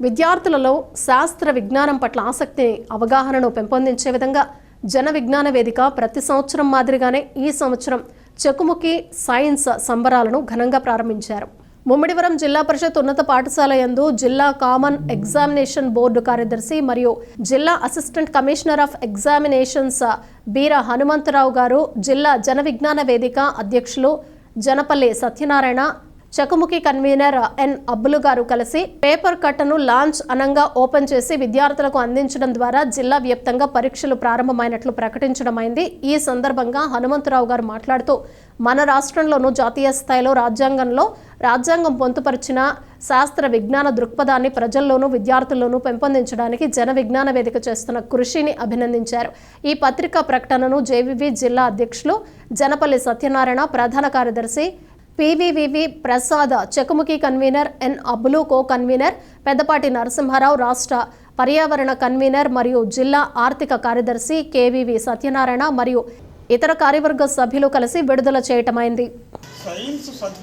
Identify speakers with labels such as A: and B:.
A: విద్యార్థులలో శాస్త్ర విజ్ఞానం పట్ల ఆసక్తిని అవగాహనను పెంపొందించే విధంగా జన విజ్ఞాన వేదిక ప్రతి సంవత్సరం మాదిరిగానే ఈ సంవత్సరం చెకుముకి సైన్స్ సంబరాలను ఘనంగా ప్రారంభించారు. ముమ్మిడివరం జిల్లా పరిషత్ ఉన్నత పాఠశాల యందు జిల్లా కామన్ ఎగ్జామినేషన్ బోర్డు కార్యదర్శి మరియు జిల్లా అసిస్టెంట్ కమిషనర్ ఆఫ్ ఎగ్జామినేషన్స్ బీర హనుమంతరావు గారు జిల్లా జన విజ్ఞాన వేదిక అధ్యక్షులు జనపల్లి సత్యనారాయణ చకుముఖి కన్వీనర్ ఎన్ అబ్బులు గారు కలిసి పేపర్ కట్టను లాంచ్ అనంగా ఓపెన్ చేసి విద్యార్థులకు అందించడం ద్వారా జిల్లా వ్యాప్తంగా పరీక్షలు ప్రారంభమైనట్లు ప్రకటించడమైంది. ఈ సందర్భంగా హనుమంతరావు గారు మాట్లాడుతూ మన రాష్ట్రంలోనూ జాతీయ స్థాయిలో రాజ్యాంగంలో రాజ్యాంగం పొందుపరిచిన శాస్త్ర విజ్ఞాన దృక్పథాన్ని ప్రజల్లోనూ విద్యార్థుల్లోనూ పెంపొందించడానికి జన విజ్ఞాన వేదిక చేస్తున్న కృషిని అభినందించారు. ఈ పత్రికా ప్రకటనను జేవివి జిల్లా అధ్యక్షులు జనపల్లి సత్యనారాయణ ప్రధాన కార్యదర్శి పివివివి Prasad చెకుముఖి convener N Abbulu co convener Peddapati Narasimharao రాష్ట్ర పర్యావరణ కన్వీనర్ మరియు జిల్లా ఆర్థిక కార్యదర్శి కేవీవి సత్యనారాయణ మరియు ఇతర కార్యవర్గ సభ్యులు కలిసి విడుదల చేయటమైంది.
B: సైన్స్